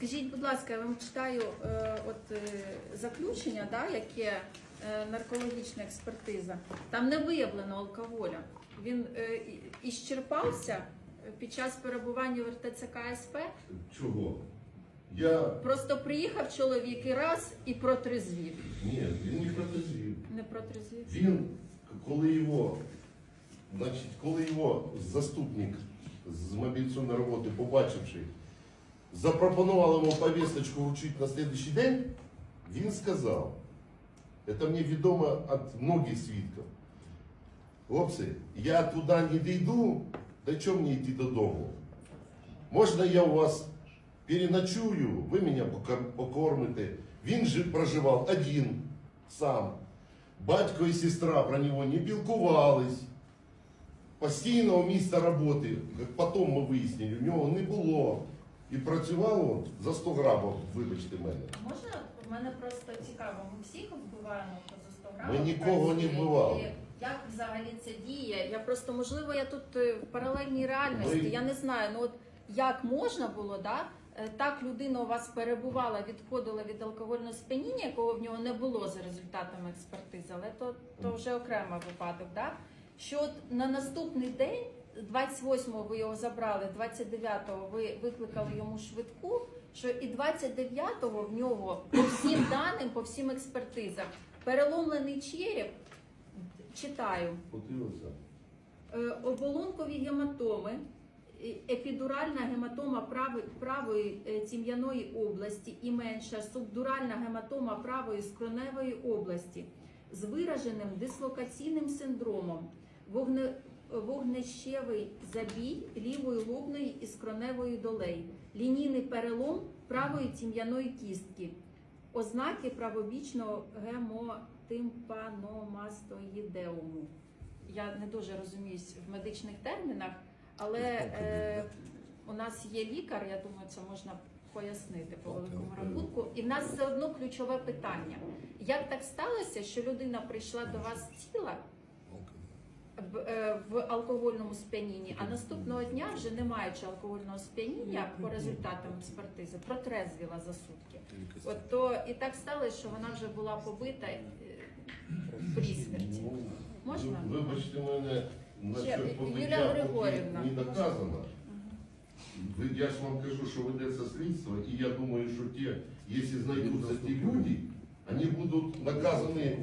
Скажіть, будь ласка, я вам читаю е, от, е, заключення, да, яке е, наркологічна експертиза. Там не виявлено алкоголя. Він е, іщерпався під час перебування в РТЦК СП. Чого? Я. Просто приїхав чоловік і раз і протрезвів. Ні, він не протезів. Не протрезвів. Він, коли його, значить, коли його заступник з мобілізаційної роботи, побачивши, запропонував йому повісточку вручити на слідчий день, він сказав, це мені відомо від многих свідків. Хлопці, я туди не дійду, та чому мені йти додому? Можна я у вас переночую, ви мене покормите. Він же проживав один сам. Батько і сестра про нього не пілкувались. Постійного місця роботи, як потім ми вияснили, у нього не було. І працював он за 100 грамів, вибачте мене. Можна в мене просто цікаво, ми всіх вбиваємо за 100 Ми нікого не вбивали. Як взагалі це діє? Я просто можливо я тут е, в паралельній реальності. Ми- Я не знаю. Ну от як можна було, да? е, Так людина у вас перебувала, відходила від алкогольного сп'яніння, якого в нього не було за результатами експертизи, але то, то вже окремий випадок. Да? Що от на наступний день, 28-го ви його забрали, 29-го ви викликали йому швидку, що і 29-го в нього по всім даним, по всім експертизам, переломлений череп, читаю, Е, оболонкові гематоми, е, епідуральна гематома правої е, тім'яної області і менша субдуральна гематома правої скроневої області з вираженим дислокаційним синдромом, вогне, вогнещевий забій лівої лобної і скроневої долей, лінійний перелом правої тім'яної кістки, ознаки правобічного гемотимпаномастоїдеуму. Я не дуже розуміюсь в медичних термінах, але е, у нас є лікар, я думаю, це можна пояснити по великому рахунку. І в нас все одно ключове питання. Як так сталося, що людина прийшла до вас в, е, в алкогольному сп'янінні, а наступного дня, вже не маючи алкогольного сп'яніння по результатам експертизи, протрезвіла за сутки. От то і так сталося, що вона вже була побита е, при смерті. Ну, Можна? Вибачте мене, Ще, насчет побиття Юлія Григорівна. не доказано. Ви- Я ж вам кажу, що ведеться слідство, і я думаю, що ті, якщо знайдуться ті люди, вони будуть наказані